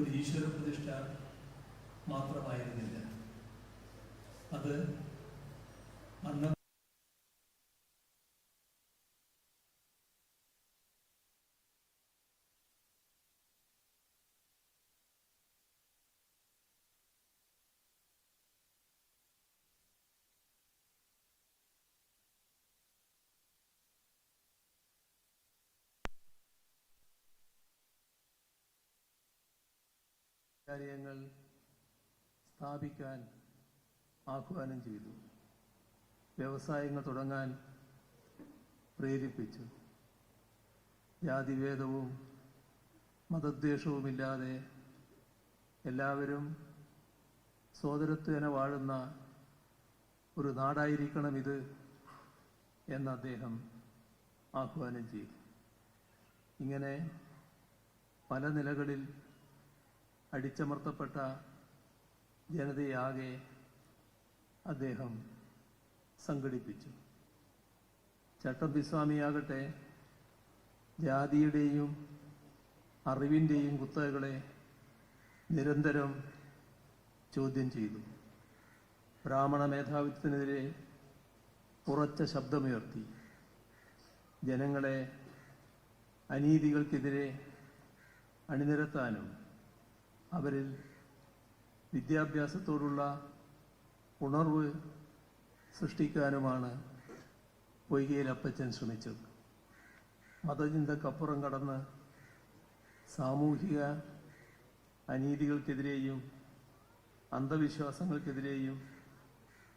ഒരു ഈശ്വര പ്രതിഷ്ഠ മാത്രമായിരുന്നില്ല. അത് അന്ന് കാര്യങ്ങൾ സ്ഥാപിക്കാൻ ആഹ്വാനം ചെയ്തു. വ്യവസായങ്ങൾ തുടങ്ങാൻ പ്രേരിപ്പിച്ചു. ജാതിഭേദവും മതദ്വേഷവുമില്ലാതെ എല്ലാവരും സോദരത്വേന വാഴുന്ന ഒരു നാടായിരിക്കണം ഇത് എന്ന് അദ്ദേഹം ആഹ്വാനം ചെയ്തു. ഇങ്ങനെ പല നിലകളിൽ അടിച്ചമർത്തപ്പെട്ട ജനതയാകെ അദ്ദേഹം സംഘടിപ്പിച്ചു. ചട്ടമ്പിസ്വാമിയാകട്ടെ ജാതിയുടെയും അറിവിന്റെയും കുത്തകകളെ നിരന്തരം ചോദ്യം ചെയ്തു. ബ്രാഹ്മണ മേധാവിത്വത്തിനെതിരെ ഉറച്ച ശബ്ദമുയർത്തി. ജനങ്ങളെ അനീതികൾക്കെതിരെ അണിനിരത്താനും അവരിൽ വിദ്യാഭ്യാസത്തോടുള്ള ഉണർവ് സൃഷ്ടിക്കാനുമാണ് പൊയ്കയിൽ അപ്പച്ചൻ ശ്രമിച്ചത്. മതചിന്തക്കപ്പുറം കടന്ന് സാമൂഹിക അനീതികൾക്കെതിരെയും അന്ധവിശ്വാസങ്ങൾക്കെതിരെയും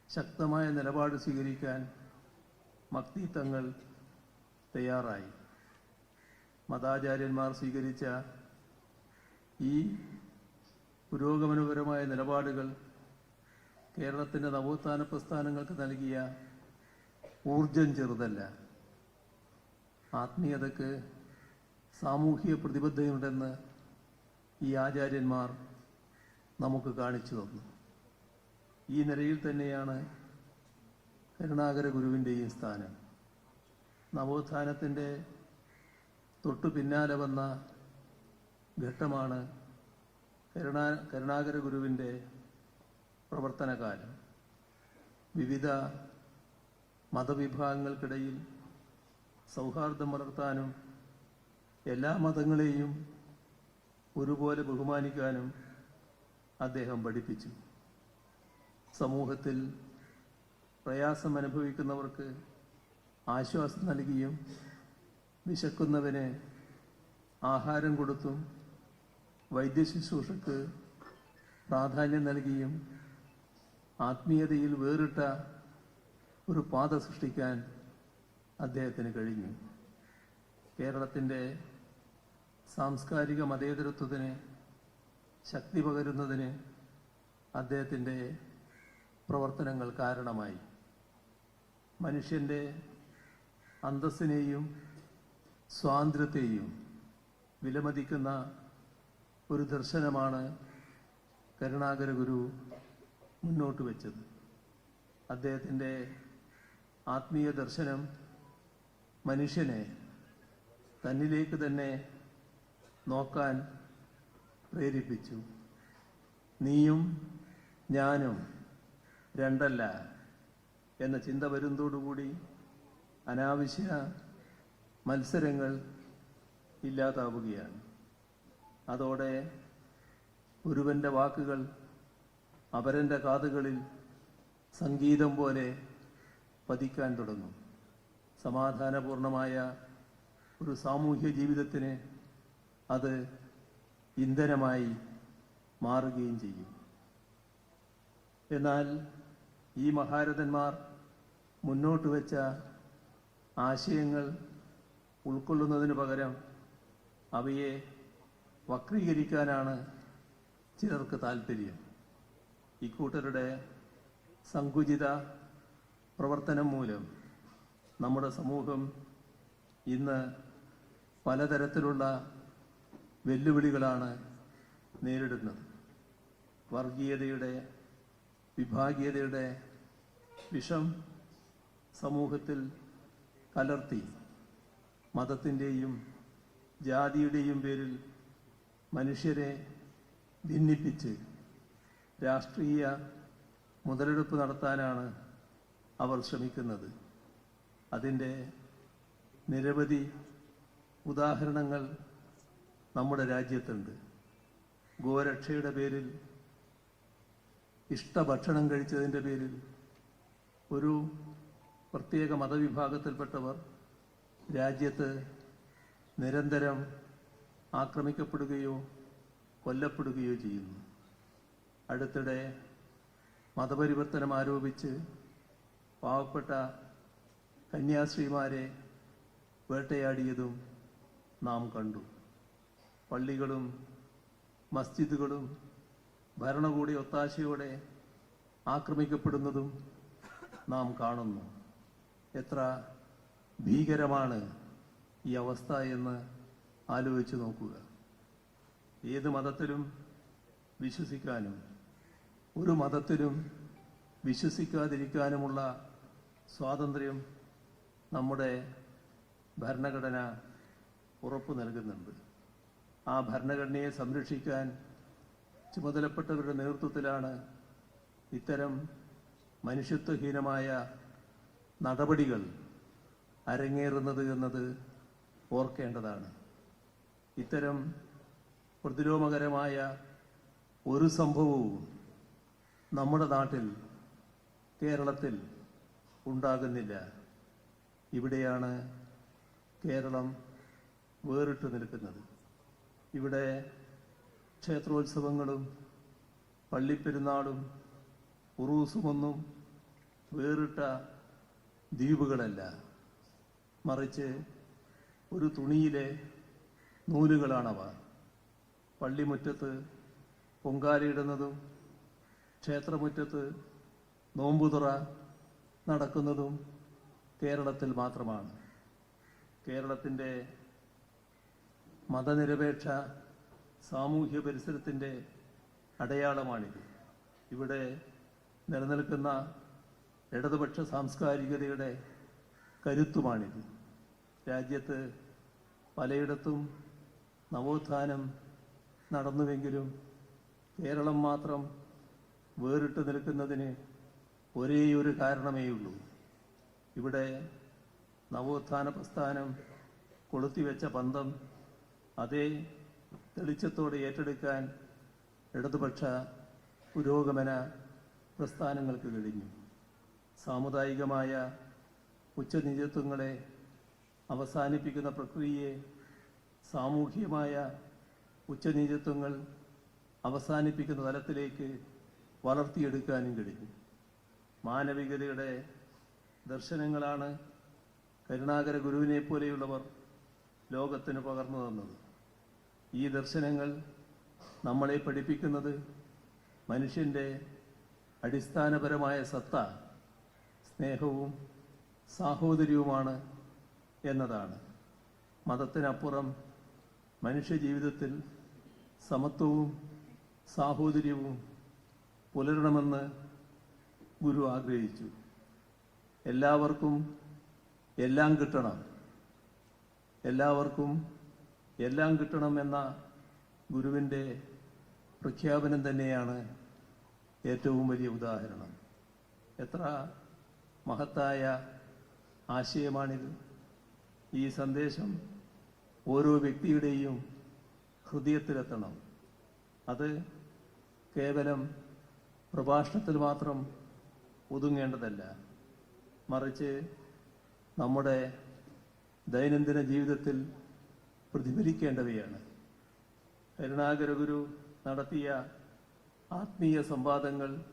ശക്തമായ നിലപാട് സ്വീകരിക്കാൻ മക്തി തങ്ങൾ തയ്യാറായി. മതാചാര്യന്മാർ സ്വീകരിച്ച ഈ പുരോഗമനപരമായ നിലപാടുകൾ കേരളത്തിന്റെ നവോത്ഥാന പ്രസ്ഥാനങ്ങൾക്ക് നൽകിയ ഊർജം ചെറുതല്ല. ആത്മീയതക്ക് സാമൂഹിക പ്രതിബദ്ധതയുണ്ടെന്ന് ഈ ആചാര്യന്മാർ നമുക്ക് കാണിച്ചു തന്നു. ഈ നിലയിൽ തന്നെയാണ് കരുണാകര ഗുരുവിന്റെയും സ്ഥാനം. നവോത്ഥാനത്തിന്റെ തൊട്ടു പിന്നാലെ വന്ന ഘട്ടമാണ് കരുണാ കരുണാകര ഗുരുവിന്റെ പ്രവർത്തനകാലം വിവിധ മതവിഭാഗങ്ങൾക്കിടയിൽ സൗഹാർദ്ദം വളർത്താനും എല്ലാ മതങ്ങളെയും ഒരുപോലെ ബഹുമാനിക്കാനും അദ്ദേഹം പഠിപ്പിച്ചു. സമൂഹത്തിൽ പ്രയാസം അനുഭവിക്കുന്നവർക്ക് ആശ്വാസം നൽകിയും വിശക്കുന്നവന് ആഹാരം കൊടുത്തും വൈദ്യശുശ്രൂഷക്ക് പ്രാധാന്യം നൽകിയും ആത്മീയതയിൽ വേറിട്ട ഒരു പാത സൃഷ്ടിക്കാൻ അദ്ദേഹത്തിന് കഴിഞ്ഞു. കേരളത്തിന്റെ സാംസ്കാരിക മതേതരത്വത്തിന് ശക്തി പകരുന്നതിന് അദ്ദേഹത്തിന്റെ പ്രവർത്തനങ്ങൾ കാരണമായി. മനുഷ്യന്റെ അന്തസ്സിനെയും സ്വാതന്ത്ര്യത്തെയും വിലമതിക്കുന്ന ഒരു ദർശനമാണ് കരുണാകര ഗുരു മുന്നോട്ട് വെച്ചത്. അദ്ദേഹത്തിന്റെ ആത്മീയ ദർശനം മനുഷ്യനെ തന്നിലേക്ക് തന്നെ നോക്കാൻ പ്രേരിപ്പിച്ചു. നീയും ഞാനും രണ്ടല്ല എന്ന ചിന്ത വരുന്നതോടുകൂടി അനാവശ്യ മത്സരങ്ങൾ ഇല്ലാതാവുകയാണ്. അതോടെ ഒരുവന്റെ വാക്കുകൾ അപരന്റെ കാതുകളിൽ സംഗീതം പോലെ പതിക്കാൻ തുടങ്ങും. സമാധാനപൂർണമായ ഒരു സാമൂഹ്യ ജീവിതത്തിന് അത് ഇന്ധനമായി മാറുകയും ചെയ്യും. എന്നാൽ ഈ മഹാരഥന്മാർ മുന്നോട്ട് വെച്ച ആശയങ്ങൾ ഉൾക്കൊള്ളുന്നതിന് പകരം അവയെ വക്രീകരിക്കാനാണ് ചിലർക്ക് താല്പര്യം. ഇക്കൂട്ടരുടെ സങ്കുചിത പ്രവർത്തനം മൂലം നമ്മുടെ സമൂഹം ഇന്ന് പലതരത്തിലുള്ള വെല്ലുവിളികളാണ് നേരിടുന്നത്. വർഗീയതയുടെ വിഭാഗീയതയുടെ വിഷം സമൂഹത്തിൽ കലർത്തി മതത്തിന്റെയും ജാതിയുടെയും പേരിൽ മനുഷ്യരെ ഭിന്നിപ്പിച്ച് രാഷ്ട്രീയ മുതലെടുപ്പ് നടത്താനാണ് അവർ ശ്രമിക്കുന്നത്. അതിന്റെ നിരവധി ഉദാഹരണങ്ങൾ നമ്മുടെ രാജ്യത്തുണ്ട്. ഗോരക്ഷയുടെ പേരിൽ ഇഷ്ടഭക്ഷണം കഴിച്ചതിന്റെ പേരിൽ ഒരു പ്രത്യേക മതവിഭാഗത്തിൽപ്പെട്ടവർ രാജ്യത്ത് നിരന്തരം ആക്രമിക്കപ്പെടുകയോ കൊല്ലപ്പെടുകയോ ചെയ്യുന്നു. അടുത്തിടെ മതപരിവർത്തനം ആരോപിച്ച് പാവപ്പെട്ട കന്യാസ്ത്രീമാരെ വേട്ടയാടിയതും നാം കണ്ടു. പള്ളികളും മസ്ജിദുകളും ഭരണകൂടി ഒത്താശയോടെ ആക്രമിക്കപ്പെടുന്നതും നാം കാണുന്നു. എത്ര ഭീകരമാണ് ഈ അവസ്ഥ എന്ന് ആലോചിച്ച് നോക്കുക. ഏത് മതത്തിലും വിശ്വസിക്കാനും ഒരു മതത്തിലും വിശ്വസിക്കാതിരിക്കാനുമുള്ള സ്വാതന്ത്ര്യം നമ്മുടെ ഭരണഘടന ഉറപ്പു നൽകുന്നുണ്ട്. ആ ഭരണഘടനയെ സംരക്ഷിക്കാൻ ചുമതലപ്പെട്ടവരുടെ നേതൃത്വത്തിലാണ് ഇത്തരം മനുഷ്യത്വഹീനമായ നടപടികൾ അരങ്ങേറുന്നത് എന്നത് ഓർക്കേണ്ടതാണ്. ഇത്തരം പ്രതിലോമകരമായ ഒരു സംഭവവും നമ്മുടെ നാട്ടിൽ കേരളത്തിൽ ഉണ്ടാകുന്നില്ല. ഇവിടെയാണ് കേരളം വേറിട്ട് നിൽക്കുന്നത്. ഇവിടെ ക്ഷേത്രോത്സവങ്ങളും പള്ളിപ്പെരുന്നാളും ഉറൂസുമൊന്നും വേറിട്ട ദ്വീപുകളല്ല. മറിച്ച് ഒരു തുണിയിലെ നൂലുകളാണവ. പള്ളിമുറ്റത്ത് പൊങ്കാലയിടുന്നതും ക്ഷേത്രമുറ്റത്ത് നോമ്പുതുറ നടക്കുന്നതും കേരളത്തിൽ മാത്രമാണ്. കേരളത്തിന്റെ മതനിരപേക്ഷ സാമൂഹ്യ പരിസരത്തിന്റെ അടയാളമാണിത്. ഇവിടെ നിലനിൽക്കുന്ന ഇടതുപക്ഷ സാംസ്കാരികതയുടെ കരുത്തുമാണിത്. രാജ്യത്ത് പലയിടത്തും നവോത്ഥാനം നടന്നുവെങ്കിലും കേരളം മാത്രം വേറിട്ട് നിൽക്കുന്നതിന് ഒരേയൊരു കാരണമേയുള്ളൂ. ഇവിടെ നവോത്ഥാന പ്രസ്ഥാനം കൊളുത്തിവെച്ച പന്തം അതേ തെളിച്ചത്തോടെ ഏറ്റെടുക്കാൻ ഇടതുപക്ഷ പുരോഗമന പ്രസ്ഥാനങ്ങൾക്ക് കഴിഞ്ഞു. സാമുദായികമായ ഉച്ചനീചത്വങ്ങളെ അവസാനിപ്പിക്കുന്ന പ്രക്രിയയെ സാമൂഹികമായ ഉച്ചനീചത്വങ്ങൾ അവസാനിപ്പിക്കുന്ന തലത്തിലേക്ക് വളർത്തിയെടുക്കാനും കഴിഞ്ഞു മാനവികതയുടെ ദർശനങ്ങളാണ് കരുണാകര ഗുരുവിനെ പോലെയുള്ളവർ ലോകത്തിന് പകർന്നു തന്നത്. ഈ ദർശനങ്ങൾ നമ്മളെ പഠിപ്പിക്കുന്നത് മനുഷ്യന്റെ അടിസ്ഥാനപരമായ സത്ത സ്നേഹവും സാഹോദര്യവുമാണ് എന്നതാണ്. മതത്തിനപ്പുറം മനുഷ്യജീവിതത്തിൽ സമത്വവും സാഹോദര്യവും പുലരണമെന്ന് ഗുരു ആഗ്രഹിച്ചു. എല്ലാവർക്കും എല്ലാം കിട്ടണം. എല്ലാവർക്കും എല്ലാം കിട്ടണം എന്ന ഗുരുവിന്റെ പ്രഖ്യാപനം തന്നെയാണ് ഏറ്റവും വലിയ ഉദാഹരണം. എത്ര മഹത്തായ ആശയമാണിത്. ഈ സന്ദേശം ഓരോ വ്യക്തിയുടെയും ഹൃദയത്തിലെത്തണം. അത് കേവലം പ്രഭാഷണത്തിൽ മാത്രം ഒതുങ്ങേണ്ടതല്ല. മറിച്ച് നമ്മുടെ ദൈനംദിന ജീവിതത്തിൽ പ്രതിഫലിക്കേണ്ടവയാണ്. കരുണാകര ഗുരു നടത്തിയ ആത്മീയ സംവാദങ്ങൾ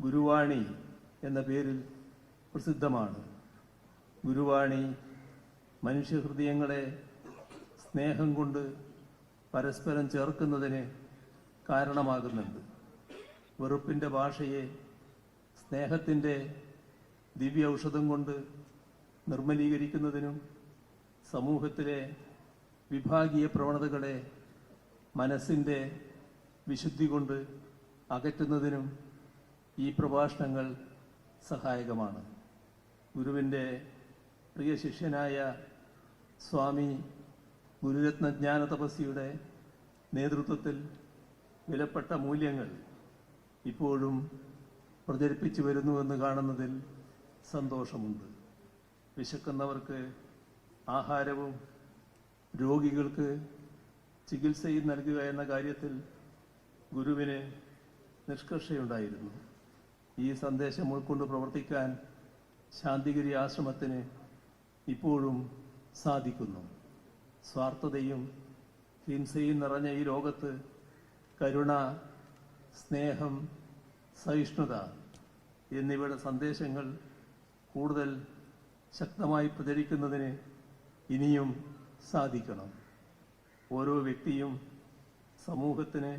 ഗുരുവാണി എന്ന പേരിൽ പ്രസിദ്ധമാണ്. ഗുരുവാണി മനുഷ്യഹൃദയങ്ങളെ സ്നേഹം കൊണ്ട് പരസ്പരം ചേർക്കുന്നതിന് കാരണമാകുന്നുണ്ട്. വെറുപ്പിന്റെ ഭാഷയെ സ്നേഹത്തിന്റെ ദിവ്യ ഔഷധം കൊണ്ട് നിർമ്മലീകരിക്കുന്നതിനും സമൂഹത്തിലെ വിഭാഗീയ പ്രവണതകളെ മനസ്സിന്റെ വിശുദ്ധി കൊണ്ട് അകറ്റുന്നതിനും ഈ പ്രഭാഷണങ്ങൾ സഹായകമാണ്. ഗുരുവിന്റെ പ്രിയ ശിഷ്യനായ സ്വാമി ഗുരുരത്നജ്ഞാന തപസ്സിയുടെ നേതൃത്വത്തിൽ വിലപ്പെട്ട മൂല്യങ്ങൾ ഇപ്പോഴും പ്രചരിപ്പിച്ചു വരുന്നുവെന്ന് കാണുന്നതിൽ സന്തോഷമുണ്ട്. വിശക്കുന്നവർക്ക് ആഹാരവും രോഗികൾക്ക് ചികിത്സയും നൽകുക എന്ന കാര്യത്തിൽ ഗുരുവിന് നിഷ്കർഷയുണ്ടായിരുന്നു. ഈ സന്ദേശം ഉൾക്കൊണ്ട് പ്രവർത്തിക്കാൻ ശാന്തിഗിരി ആശ്രമത്തിന് ഇപ്പോഴും സാധിക്കുന്നു. സ്വാർത്ഥതയും ഹിംസയും നിറഞ്ഞ ഈ ലോകത്ത് കരുണ സ്നേഹം സഹിഷ്ണുത എന്നിവയുടെ സന്ദേശങ്ങൾ കൂടുതൽ ശക്തമായി പ്രചരിക്കുന്നതിന് ഇനിയും സാധിക്കണം. ഓരോ വ്യക്തിയും സമൂഹത്തിന്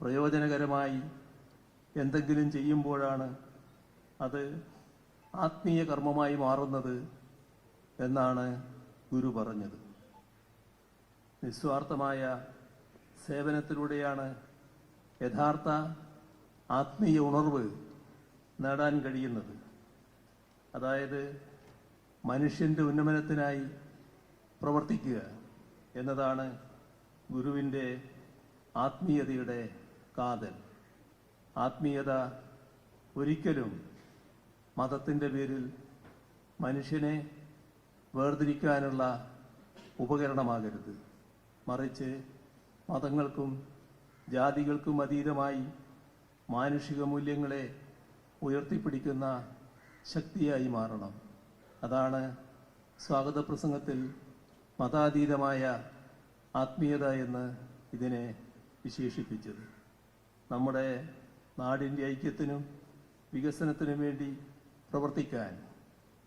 പ്രയോജനകരമായി എന്തെങ്കിലും ചെയ്യുമ്പോഴാണ് അത് ആത്മീയ കർമ്മമായി മാറുന്നത് എന്നാണ് ഗുരു പറഞ്ഞത്. നിസ്വാർത്ഥമായ സേവനത്തിലൂടെയാണ് യഥാർത്ഥ ആത്മീയ ഉണർവ് നേടാൻ കഴിയുന്നത്. അതായത് മനുഷ്യന്റെ ഉന്നമനത്തിനായി പ്രവർത്തിക്കുക എന്നതാണ് ഗുരുവിന്റെ ആത്മീയതയുടെ കാതൽ. ആത്മീയത ഒരിക്കലും മതത്തിന്റെ പേരിൽ മനുഷ്യനെ വേർതിരിക്കാനുള്ള ഉപകരണമാകരുത്. മറിച്ച് മതങ്ങൾക്കും ജാതികൾക്കും അതീതമായി മാനുഷിക മൂല്യങ്ങളെ ഉയർത്തിപ്പിടിക്കുന്ന ശക്തിയായി മാറണം. അതാണ് സ്വാഗത പ്രസംഗത്തിൽ മതാതീതമായ ആത്മീയത എന്ന് ഇതിനെ വിശേഷിപ്പിച്ചത്. നമ്മുടെ നാടിന്റെ ഐക്യത്തിനും വികസനത്തിനും വേണ്ടി പ്രവർത്തിക്കാൻ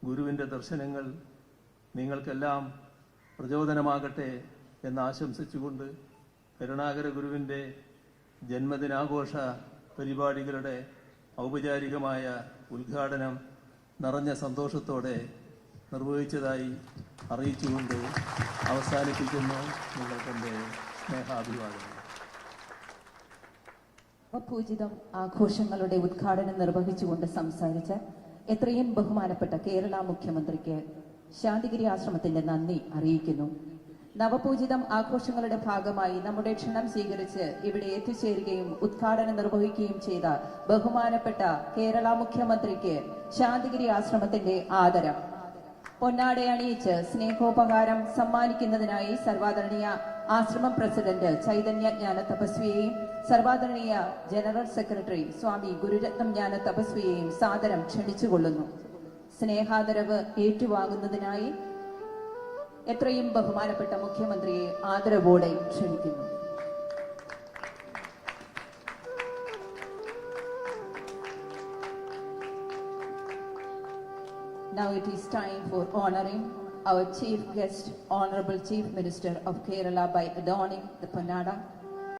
ഗുരുവിന്റെ ദർശനങ്ങൾ നിങ്ങൾക്കെല്ലാം പ്രചോദനമാകട്ടെ എന്ന് ആശംസിച്ചുകൊണ്ട് കരുണാകര ഗുരുവിന്റെ ജന്മദിനാഘോഷ പരിപാടികളുടെ ഔപചാരികമായ ഉദ്ഘാടനം നിറഞ്ഞ സന്തോഷത്തോടെ നിർവഹിച്ചതായി അറിയിച്ചുകൊണ്ട് അവസാനിപ്പിക്കുന്നു നിങ്ങൾക്കെന്റെ സ്നേഹാഭിവാദം പൂജിതം ആഘോഷങ്ങളുടെ ഉദ്ഘാടനം നിർവഹിച്ചുകൊണ്ട് സംസാരിച്ച എത്രയും ബഹുമാനപ്പെട്ട കേരള മുഖ്യമന്ത്രിക്ക് ശാന്തിഗിരി ആശ്രമത്തിന്റെ നന്ദി അറിയിക്കുന്നു. നവപൂജിതം ആഘോഷങ്ങളുടെ ഭാഗമായി നമ്മുടെ ക്ഷണം സ്വീകരിച്ച് ഇവിടെ എത്തിച്ചേരുകയും ഉദ്ഘാടനം നിർവഹിക്കുകയും ചെയ്ത ബഹുമാനപ്പെട്ട കേരള മുഖ്യമന്ത്രിക്ക് ശാന്തിഗിരി ആശ്രമത്തിന്റെ ആദരം. പൊന്നാടെ അണിയിച്ച് സ്നേഹോപകാരം സമ്മാനിക്കുന്നതിനായി സർവാദരണീയ ആശ്രമം പ്രസിഡന്റ് ചൈതന്യ ജ്ഞാന തപസ്വിയെയും സർവാദരണീയ ജനറൽ സെക്രട്ടറി സ്വാമി ഗുരുരത്നം ജ്ഞാന തപസ്വിയെയും സാദരം ക്ഷണിച്ചുകൊള്ളുന്നു. സ്നേഹാദരവ് ഏറ്റുവാങ്ങുന്നതിനായി എത്രയും ബഹുമാനപ്പെട്ട മുഖ്യമന്ത്രിയെ ആദരവോടെ ക്ഷണിക്കുന്നു Now it is time for honoring our chief guest, Honorable Chief Minister of Kerala by adorning the Pannada